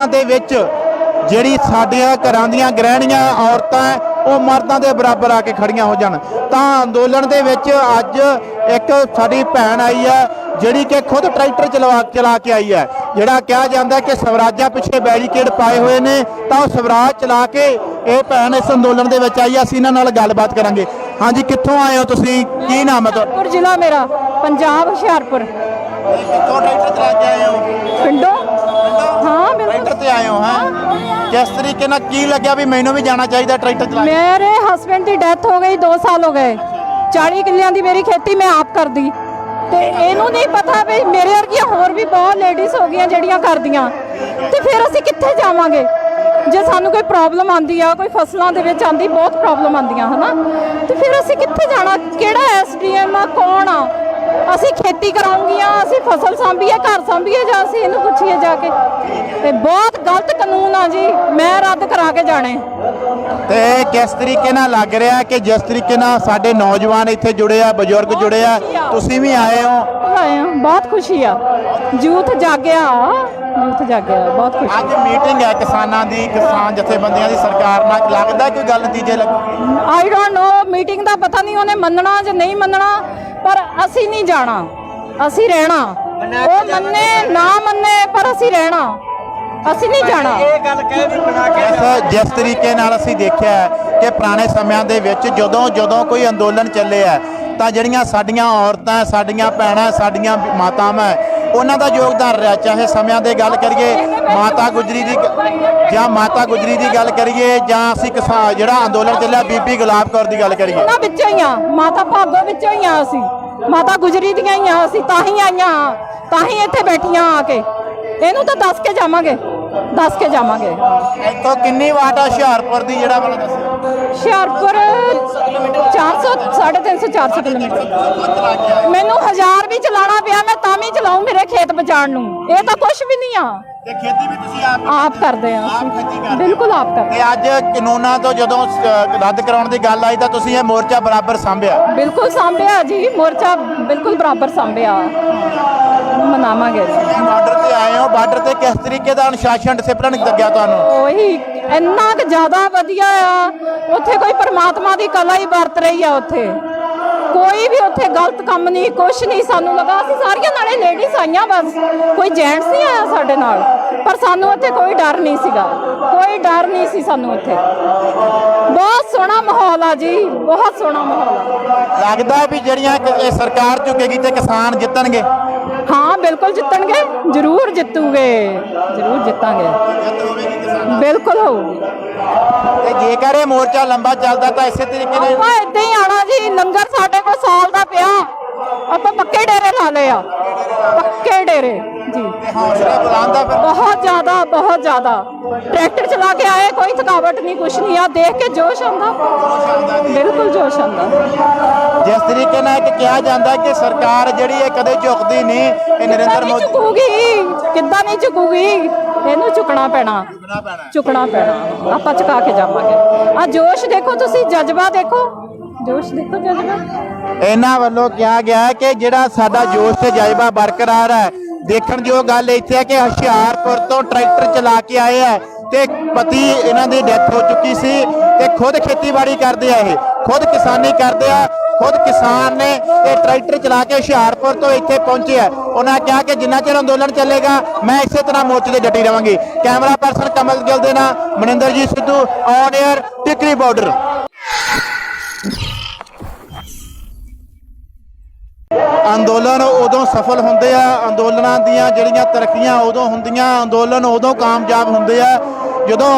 ਦੇ ਵਿੱਚ ਜਿਹੜੀ ਸਾਡੀਆਂ ਘਰਾਂ ਦੀਆਂ ਗ੍ਰਹਿਣੀਆਂ ਔਰਤਾਂ ਉਹ ਮਰਦਾਂ ਦੇ ਬਰਾਬਰ ਆ ਕੇ ਖੜੀਆਂ ਹੋ ਜਾਣ। ਤਾਂ ਅੰਦੋਲਨ ਦੇ ਵਿੱਚ ਅੱਜ ਇੱਕ ਸਾਡੀ ਭੈਣ ਆਈ ਹੈ ਜਿਹੜੀ ਕਿ ਖੁਦ ਟਰੈਕਟਰ ਚਲਵਾ ਚਲਾ ਕੇ ਆਈ ਹੈ। ਜਿਹੜਾ ਕਿਹਾ ਜਾਂਦਾ ਕਿ ਸਵਰਾਜਾਂ ਪਿੱਛੇ ਬੈਰੀਕੇਡ ਪਾਏ ਹੋਏ ਨੇ ਤਾਂ ਉਹ ਸਵਰਾਜ ਚਲਾ ਕੇ ਇਹ ਭੈਣ ਇਸ ਅੰਦੋਲਨ ਦੇ ਵਿੱਚ ਆਈ ਹੈ ਅਸੀਂ ਇਹਨਾਂ ਨਾਲ ਗੱਲਬਾਤ ਕਰਾਂਗੇ। ਹਾਂਜੀ ਕਿੱਥੋਂ ਆਏ ਹੋ ਤੁਸੀਂ? ਕੀ ਨਾਮ ਹੈ ਤੁਹਾਡਾ? ਹੁਸ਼ਿਆਰਪੁਰ ਜ਼ਿਲ੍ਹਾ ਮੇਰਾ ਪੰਜਾਬ ਹੁਸ਼ਿਆਰਪੁਰ। ਕਿੱਥੋਂ ਟਰੈਕਟਰ ਚਲਾ ਕੇ ਆਏ ਹੋ? ਪਿੰਡੋਂ। ਤੇ ਆਏ ਹੋ, ਹੈ? ਕਿਸ ਤਰੀਕੇ ਨਾਲ ਕੀ ਲੱਗਿਆ ਵੀ ਮੈਨੂੰ ਵੀ ਜਾਣਾ ਚਾਹੀਦਾ ਟਰੈਕਟਰ ਚਲਾ ਕੇ? ਮੇਰੇ ਹਸਬੰਡ ਦੀ ਡੈਥ ਹੋ ਗਈ 2 ਸਾਲ ਹੋ ਗਏ। 40 ਕਿੱਲਿਆਂ ਦੀ ਮੇਰੀ ਖੇਤੀ ਮੈਂ ਆਪ ਕਰਦੀ। ਤੇ ਇਹਨੂੰ ਨਹੀਂ ਪਤਾ ਵੀ ਮੇਰੇ ਵਰਗੀਆਂ ਹੋਰ ਵੀ ਬਹੁਤ ਲੇਡੀਜ਼ ਹੋ ਗਈਆਂ ਜਿਹੜੀਆਂ ਕਰਦੀਆਂ। ਤੇ ਫਿਰ ਅਸੀਂ ਕਿੱਥੇ ਜਾਵਾਂਗੇ? ਜੇ ਸਾਨੂੰ ਕੋਈ ਪ੍ਰੋਬਲਮ ਆਂਦੀ ਆ, ਕੋਈ ਫਸਲਾਂ ਦੇ ਵਿੱਚ ਆਂਦੀ ਬਹੁਤ ਪ੍ਰੋਬਲਮ ਆਂਦੀਆਂ ਹਨਾ? ਤੇ ਫਿਰ ਅਸੀਂ ਕਿੱਥੇ ਜਾਣਾ? ਕਿਹੜਾ ਐਸਡੀਐਮ ਆ, ਕੌਣ ਆ? ਅਸੀਂ ਖੇਤੀ ਕਰਾਉਂਗੀਆਂ ਅਸੀਂ ਫਸਲ ਸਾਂਭੀਏ ਘਰ ਸਾਂਭੀਏ ਜਾਂ ਅਸੀਂ ਇਹਨੂੰ ਪੁੱਛੀਏ ਜਾ ਕੇ। ਤੇ ਬਹੁਤ ਗਲਤ ਕਾਨੂੰਨ ਆ ਜੀ ਮੈਂ ਰੱਦ ਕਰਾ ਕੇ ਜਾਣੇ ਤੇ ਕਿਸ ਤਰੀਕੇ ਨਾਲ ਲੱਗ ਰਿਹਾ ਕਿ ਜਿਸ ਤਰੀਕੇ ਨਾਲ ਸਾਡੇ ਨੌਜਵਾਨ ਇੱਥੇ ਜੁੜੇ ਆ ਬਜ਼ੁਰਗ ਜੁੜੇ ਆ ਤੁਸੀਂ ਵੀ ਆਏ ਹੋ? ਆਏ ਹਾਂ, ਬਹੁਤ ਖੁਸ਼ੀ ਆ। ਯੂਥ ਜਾਗਿਆ। ਯੂਥ ਜਾਗਿਆ ਬਹੁਤ ਖੁਸ਼ੀ। ਅੱਜ ਮੀਟਿੰਗ ਹੈ ਕਿਸਾਨਾਂ ਦੀ ਕਿਸਾਨ ਜਥੇਬੰਦੀਆਂ ਦੀ ਸਰਕਾਰ ਨਾਲ। ਲੱਗਦਾ ਕੋਈ ਗੱਲ ਨਤੀਜੇ ਲੱਗੂ ਆਈ ਡੋਨਟ ਨੋ ਮੀਟਿੰਗ ਦਾ ਪਤਾ ਨਹੀਂ ਉਹਨੇ ਮੰਨਣਾ ਜਾਂ ਨਹੀਂ ਮੰਨਣਾ। ਪਰ ਅਸੀਂ ਨਹੀਂ ਜਾਣਾ। ਅਸੀਂ ਰਹਿਣਾ। ਉਹ ਮੰਨੇ ਨਾ ਮੰਨੇ ਪਰ ਅਸੀਂ ਰਹਿਣਾ। ਅਸੀਂ ਨਹੀਂ ਜਾਣਾ। ਇਸ ਜਿਸ ਤਰੀਕੇ ਨਾਲ ਅਸੀਂ ਦੇਖਿਆ ਹੈ ਕਿ ਪੁਰਾਣੇ ਸਮਿਆਂ ਦੇ ਵਿੱਚ ਜਦੋਂ ਜਦੋਂ ਕੋਈ ਅੰਦੋਲਨ ਚੱਲੇ ਆ ਤਾਂ ਜਿਹੜੀਆਂ ਸਾਡੀਆਂ ਔਰਤਾਂ ਸਾਡੀਆਂ ਭੈਣਾਂ ਸਾਡੀਆਂ ਮਾਤਾਵਾਂ ਉਹਨਾਂ ਦਾ ਯੋਗਦਾਨ ਰਿਹਾ, ਚਾਹੇ ਸਮਿਆਂ ਦੇ ਗੱਲ ਕਰੀਏ, ਮਾਤਾ ਗੁਜਰੀ ਦੀ ਜਾਂ ਮਾਤਾ ਗੁਜਰੀ ਦੀ ਗੱਲ ਕਰੀਏ, ਜਾਂ ਅਸੀਂ ਕਿਸਾਨ ਜਿਹੜਾ ਅੰਦੋਲਨ ਚੱਲਿਆ, ਬੀਬੀ ਗੁਲਾਬ ਕੌਰ ਦੀ ਗੱਲ ਕਰੀਏ। ਉਹਨਾਂ ਵਿੱਚੋਂ ਹੀ ਆ, ਮਾਤਾ ਭਾਗੋ ਵਿੱਚੋਂ ਹੀ ਆ ਅਸੀਂ। ਮਾਤਾ ਗੁਜਰੀ ਦੀਆਂ ਹੀ ਆ, ਅਸੀਂ ਤਾਂ ਹੀ ਆਈਆਂ, ਤਾਂ ਹੀ ਇੱਥੇ ਬੈਠੀਆਂ ਆ ਕੇ। ਇਹਨੂੰ ਤਾਂ ਦੱਸ ਕੇ ਜਾਵਾਂਗੇ। ਦੱਸ ਕੇ ਜਾਵਾਂਗੇ। ਇੱਥੋਂ ਕਿੰਨੀ ਵਾਟ ਆ ਹੁਸ਼ਿਆਰਪੁਰ ਦੀ ਜਿਹੜਾ ਮੈਨੂੰ ਦੱਸੋ ਹੁਸ਼ਿਆਰਪੁਰ 400 350 400 ਕਿਲੋਮੀਟਰ। ਮੈਨੂੰ ਹਜ਼ਾਰ ਵੀ ਚਲਾਣਾ ਪਿਆ ਮੈਂ ਤਾਂ ਵੀ ਚਲਾਉਂ ਮੇਰੇ ਖੇਤ ਬਚਾਉਣ ਨੂੰ। ਇਹ ਤਾਂ ਕੁਝ ਵੀ ਨਹੀਂ ਆ। ਤੇ ਖੇਤੀ ਵੀ ਤੁਸੀਂ ਆਪ ਆਪ ਕਰਦੇ ਆ। ਆਪ ਖੇਤੀ ਅਸੀਂ ਕਰਦੇ ਬਿਲਕੁਲ ਆਪ ਕਰਦੇ ਤੇ ਅੱਜ ਕਾਨੂੰਨਾਂ ਤੋਂ ਜਦੋਂ ਰੱਦ ਕਰਾਉਣ ਦੀ ਗੱਲ ਆਈ ਤਾਂ ਤੁਸੀਂ ਇਹ ਮੋਰਚਾ ਬਰਾਬਰ ਸੰਭਿਆ? ਬਿਲਕੁਲ ਸਾਂਭਿਆ ਜੀ ਮੋਰਚਾ ਬਿਲਕੁਲ ਬਰਾਬਰ ਸਾਂਭਿਆ। ਮਨਾਵਾਂਗੇ ਜੀ ਬਾਰਡਰ ਤੇ ਆਏ ਹੋ ਬਾਰਡਰ ਤੇ ਕਿਸ ਤਰੀਕੇ ਦਾ ਅਨੁਸ਼ਾਸਨ ਡਿਸਪਲਿਨ ਲੱਗਿਆ ਤੁਹਾਨੂੰ? ਉਹੀ ਇੰਨਾ ਕੁ ਜ਼ਿਆਦਾ ਵਧੀਆ ਆ। ਉੱਥੇ ਕੋਈ ਪਰਮਾਤਮਾ ਦੀ ਕਲਾ ਹੀ ਵਰਤ ਰਹੀ ਆ ਉੱਥੇ। ਕੋਈ ਵੀ ਉੱਥੇ ਗਲਤ ਕੰਮ ਨਹੀਂ ਕੁਛ ਨਹੀਂ ਸਾਨੂੰ ਲੱਗਾ। ਅਸੀਂ ਸਾਰੀਆਂ ਨਾਲੇ ਲੇਡੀਜ਼ ਆਈਆਂ ਬਸ। ਕੋਈ ਜੈਂਟਸ ਨਹੀਂ ਆਇਆ ਸਾਡੇ ਨਾਲ। ਪਰ ਸਾਨੂੰ ਉੱਥੇ ਕੋਈ ਡਰ ਨਹੀਂ ਸੀਗਾ। ਕੋਈ ਡਰ ਨਹੀਂ ਸੀ ਸਾਨੂੰ ਉੱਥੇ। ਬਹੁਤ ਸੋਹਣਾ ਮਾਹੌਲ ਆ ਜੀ। ਬਹੁਤ ਸੋਹਣਾ ਮਾਹੌਲ ਆ। ਲੱਗਦਾ ਵੀ ਜਿਹੜੀਆਂ ਕ- ਇਹ ਸਰਕਾਰ ਝੁਕੇਗੀ ਤੇ ਕਿਸਾਨ ਜਿੱਤਣਗੇ। ਹਾਂ ਬਿਲਕੁਲ ਜਿੱਤਣਗੇ ਜ਼ਰੂਰ ਜਿੱਤੂਗੇ ਜ਼ਰੂਰ ਜਿੱਤਾਂਗੇ। ਬਿਲਕੁਲ ਹੋਊਗੀ ਤੇ ਜੇਕਰ ਇਹ ਮੋਰਚਾ ਲੰਬਾ ਚੱਲਦਾ ਤਾਂ ਇਸੇ ਤਰੀਕੇ ਨਾਲ ਆਪਾਂ ਏਦਾਂ ਹੀ ਆਣਾ ਜੀ ਲੰਗਰ ਸਾਡੇ ਕੋਲ ਸਾਲ ਦਾ ਪਿਆ। ਆਪਾਂ ਪੱਕੇ ਡੇਰੇ ਲਾ ਲਏ ਆ। ਪੱਕੇ ਡੇਰੇ ਜੀ। ਹੌਸਲਾ ਬੁਲੰਦਾ ਫਿਰ। ਬਹੁਤ ਜ਼ਿਆਦਾ ਬਹੁਤ ਜ਼ਿਆਦਾ। ਟਰੈਕਟਰ ਚਲਾ ਕੇ ਆਏ ਕੋਈ ਥਕਾਵਟ ਨਹੀਂ ਕੁਛ ਨਹੀਂ ਆ। ਦੇਖ ਕੇ ਜੋਸ਼ ਆਉਂਦਾ। ਬਿਲਕੁਲ ਜੋਸ਼ ਆਉਂਦਾ। ਜਿਸ ਤਰੀਕੇ ਨਾਲ ਕਿ ਕਿਹਾ ਜਾਂਦਾ ਕਿ ਸਰਕਾਰ ਜਿਹੜੀ ਹੈ ਕਦੇ ਝੁਕਦੀ ਨਹੀਂ ਇਹ ਨਰਿੰਦਰ ਮੋਦੀ ਝੁਕੂਗੀ? ਕਿੱਦਾਂ ਨਹੀਂ ਝੁਕੂਗੀ? ਇਹਨੂੰ ਝੁਕਣਾ ਪੈਣਾ। ਝੁਕਣਾ ਪੈਣਾ। ਆਪਾਂ ਝੁਕਾ ਕੇ ਜਾਵਾਂਗੇ। ਆ ਜੋਸ਼ ਦੇਖੋ ਤੁਸੀਂ ਜਜ਼ਬਾ ਦੇਖੋ। ਜੋਸ਼ ਦੇਖੋ ਜਜ਼ਬਾ। ਇਹਨਾਂ ਵੱਲੋਂ ਕਿਹਾ ਗਿਆ ਕਿ ਜਿਹੜਾ ਸਾਡਾ ਜੋਸ਼ ਤੇ ਜਜ਼ਬਾ ਬਰਕਰਾਰ ਹੈ ਦੇਖਣ ਜੋ ਗੱਲ ਇੱਥੇ ਹੈ ਕਿ ਹੁਸ਼ਿਆਰਪੁਰ ਤੋਂ ਟਰੈਕਟਰ ਚਲਾ ਕੇ ਆਏ ਹੈ ਤੇ ਪਤੀ ਇਹਨਾਂ ਦੀ ਡੈਥ ਹੋ ਚੁੱਕੀ ਸੀ ਤੇ ਖੁਦ ਖੇਤੀਬਾੜੀ ਕਰਦੇ ਆ ਇਹ ਖੁਦ ਕਿਸਾਨੀ ਕਰਦੇ ਆ ਖੁਦ ਕਿਸਾਨ ਨੇ ਇਹ ਟਰੈਕਟਰ ਚਲਾ ਕੇ ਹੁਸ਼ਿਆਰਪੁਰ ਤੋਂ ਇੱਥੇ ਪਹੁੰਚੇ ਆ। ਉਹਨਾਂ ਕਿਹਾ ਕਿ ਜਿੰਨਾ ਚਿਰ ਅੰਦੋਲਨ ਚੱਲੇਗਾ, ਮੈਂ ਇਸੇ ਤਰ੍ਹਾਂ ਮੋਰਚੇ ਦੇ ਡਟੀ ਰਵਾਂਗੀ। ਕੈਮਰਾ ਪਰਸਨ ਕਮਲ ਗਿੱਲ ਦੇ ਨਾਲ Maninderjit Sidhu on air Tikri border ਅੰਦੋਲਨ ਉਦੋਂ ਸਫਲ ਹੁੰਦੇ ਆ, ਅੰਦੋਲਨਾਂ ਦੀਆਂ ਜਿਹੜੀਆਂ ਤਰੱਕੀਆਂ ਉਦੋਂ ਹੁੰਦੀਆਂ, ਅੰਦੋਲਨ ਉਦੋਂ ਕਾਮਯਾਬ ਹੁੰਦੇ ਆ, ਜਦੋਂ